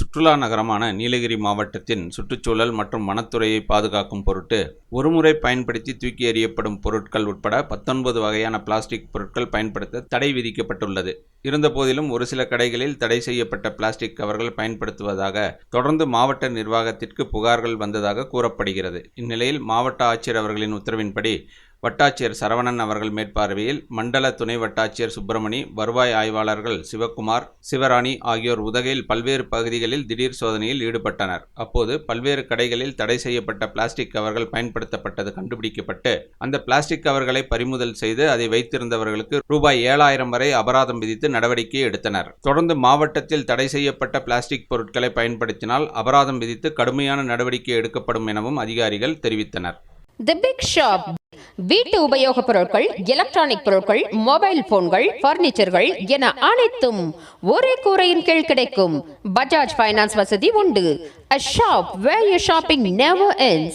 சுற்றுலா நகரமான நீலகிரி மாவட்டத்தின் சுற்றுச்சூழல் மற்றும் வனத்துறையை பாதுகாக்கும் பொருட்டு ஒருமுறை பயன்படுத்தி தூக்கி எறியப்படும் பொருட்கள் உட்பட பத்தொன்பது வகையான பிளாஸ்டிக் பொருட்கள் பயன்படுத்த தடை விதிக்கப்பட்டுள்ளது. இருந்தபோதிலும் ஒரு சில கடைகளில் தடை செய்யப்பட்ட பிளாஸ்டிக் கவர்கள் பயன்படுத்துவதாக தொடர்ந்து மாவட்ட நிர்வாகத்திற்கு புகார்கள் வந்ததாக கூறப்படுகிறது. இந்நிலையில் மாவட்ட ஆட்சியர் அவர்களின் உத்தரவின்படி வட்டாட்சியர் சரவணன் அவர்கள் மேற்பார்வையில் மண்டல துணை வட்டாட்சியர் சுப்பிரமணி வருவாய் ஆய்வாளர்கள் சிவக்குமார் சிவராணி ஆகியோர் உதகையில் பல்வேறு பகுதிகளில் திடீர் சோதனையில் ஈடுபட்டனர். அப்போது பல்வேறு கடைகளில் தடை செய்யப்பட்ட பிளாஸ்டிக் கவர்கள் பயன்படுத்தப்பட்டது கண்டுபிடிக்கப்பட்டு அந்த பிளாஸ்டிக் கவர்களை பறிமுதல் செய்து அதை வைத்திருந்தவர்களுக்கு ரூபாய் ஏழாயிரம் வரை அபராதம் விதித்து நடவடிக்கை எடுத்தனர். தொடர்ந்து மாவட்டத்தில் தடை செய்யப்பட்ட பிளாஸ்டிக் பொருட்களை பயன்படுத்தினால் அபராதம் விதித்து கடுமையான நடவடிக்கை எடுக்கப்படும் எனவும் அதிகாரிகள் தெரிவித்தனர். The Big Shop வீட்டு உபயோகப் பொருட்கள் எலக்ட்ரானிக் பொருட்கள் மொபைல் போன்கள் பர்னிச்சர்கள் என அனைத்தும் ஒரே கூரையின் கீழ் கிடைக்கும். பஜாஜ் ஃபைனான்ஸ் வசதி உண்டு. A shop where you shopping never ends.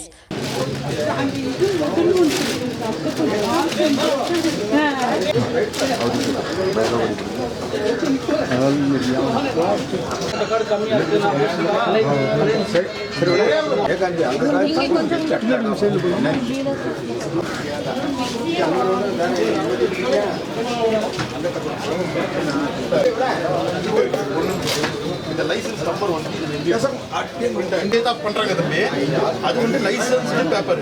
இந்த லைசன்ஸ் நம்பர் வந்து இங்கே தான் பண்ணுறாங்க தம்பி. அது வந்து லைசன்ஸ் பேப்பர்